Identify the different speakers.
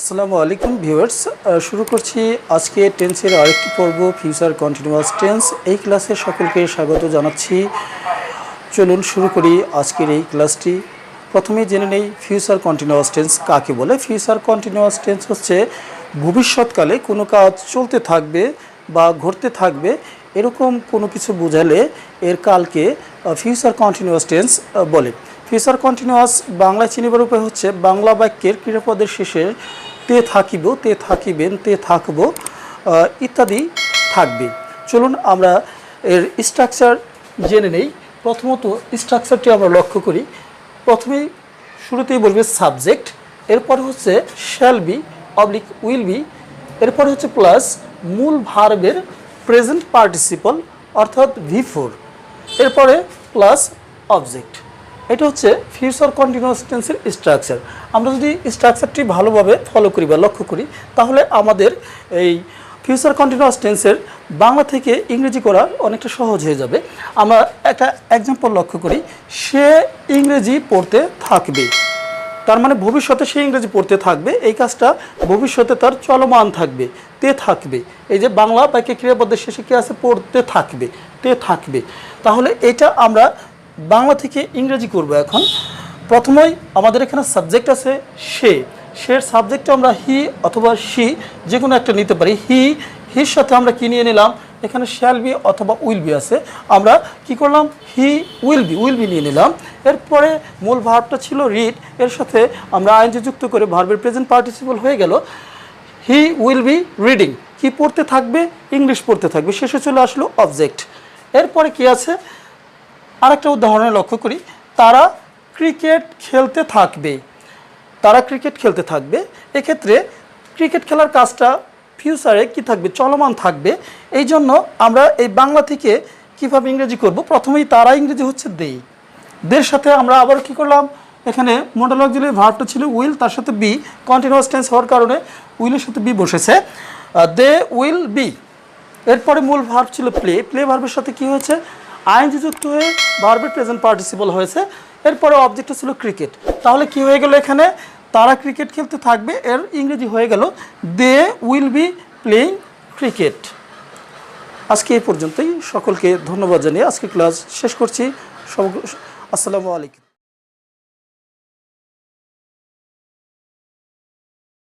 Speaker 1: আসসালামু আলাইকুম ভিউয়ার্স শুরু করছি আজকে টেন্সের আরেকটি পর্ব ফিউচার কন্টিনিউয়াস টেন্স এই ক্লাসে সকলকে স্বাগত জানাচ্ছি। চলুন শুরু করি আজকের এই ক্লাসটি প্রথমে জেনে নেই ফিউচার কন্টিনিউয়াস টেন্স কাকে বলে। ফিউচার কন্টিনিউয়াস টেন্স হচ্ছে, ভবিষ্যৎকালে কোনো কাজ চলতে থাকবে বা ঘটতে থাকবে, এরকম কোনো কিছু বোঝালে এর কালকে ফিউচার কন্টিনিউয়াস টেন্স বলে। ফিউচার কন্টিনিউয়াস বাংলায় চিনিবার উপায় হচ্ছে বাংলা বাক্যের ক্রিয়াপদের শেষে তে থাকিব, তে থাকিবেন, তে থাকব ইত্যাদি থাকবে। চলুন আমরা এর স্ট্রাকচার জেনে নেই। প্রথমত স্ট্রাকচারটি আমরা লক্ষ্য করি। প্রথমেই শুরুতেই বলবে সাবজেক্ট এরপর হচ্ছে shall be oblique will be এরপর হচ্ছে প্লাস মূল ভার্বের প্রেজেন্ট পার্টিসিপল অর্থাৎ ভি ফোর এরপরে প্লাস অবজেক্ট এটা হচ্ছে ফিউচার কন্টিনিউয়াস টেন্সের স্ট্রাকচার আমরা যদি স্ট্রাকচারটি ভালোভাবে ফলো করি বা লক্ষ্য করি, তাহলে আমাদের এই ফিউচার কন্টিনিউয়াস টেন্সের বাংলা থেকে ইংরেজি করা অনেকটা সহজ হয়ে যাবে। আমরা একটা এক্সাম্পল লক্ষ্য করি, সে ইংরেজি পড়তে থাকবে। তার মানে ভবিষ্যতে সে ইংরেজি পড়তে থাকবে, এই কাজটা ভবিষ্যতে তার চলমান থাকবে, তে থাকবে। এই যে বাংলা বাক্যে ক্রিয়াপদের শেষে কি আছে? পড়তে থাকবে, তে থাকবে। তাহলে এটা আমরা বাংলা থেকে ইংরেজি করব এখন। প্রথমেই আমাদের এখানে সাবজেক্ট আছে সে। সের সাবজেক্টটা আমরা হি অথবা সি যে কোনো একটা নিতে পারি। হি হির সাথে আমরা কি নিয়ে নিলাম? এখানে শ্যাল বি অথবা উইল বি আছে। আমরা কি করলাম? He will be will be নিয়ে নিলাম। এরপরে মূল ভার্বটা ছিল রিড এর সাথে আমরা আইনজি যুক্ত করে ভার্বের প্রেজেন্ট পার্টিসিপল হয়ে গেল। হি উইল বি রিডিং কি পড়তে থাকবে? ইংলিশ পড়তে থাকবে। শেষে চলে আসলো অবজেক্ট এরপরে কি আছে? আরেকটা উদাহরণে লক্ষ্য করি, তারা ক্রিকেট খেলতে থাকবে। তারা ক্রিকেট খেলতে থাকবে। এক্ষেত্রে ক্রিকেট খেলার কাজটা ফিউচারে কি থাকবে? চলমান থাকবে। এই জন্য আমরা এই বাংলা থেকে কীভাবে ইংরেজি করব? প্রথমেই তারা ইংরেজি হচ্ছে দেই দের সাথে আমরা আবার কি করলাম? এখানে মডেল অক্সিলারি ভার্বটা ছিল উইল তার সাথে বি কন্টিনিউয়াস টেন্স হওয়ার কারণে উইলের সাথে বি বসেছে। দে উইল বি এরপরে মূল ভার্ব ছিল প্লে প্লে ভার্বের সাথে কি হয়েছে? আইনজি যুক্ত হয়ে ভার্বের প্রেজেন্ট পার্টিসিপল হয়েছে। এরপরে অবজেক্টটা ছিল ক্রিকেট তাহলে কি হয়ে গেল এখানে? তারা ক্রিকেট খেলতে থাকবে, এর ইংরেজি হয়ে গেল they will be playing cricket আজকে এই পর্যন্তই। সকলকে ধন্যবাদ জানিয়ে আজকে ক্লাস শেষ করছি। আসসালামু আলাইকুম।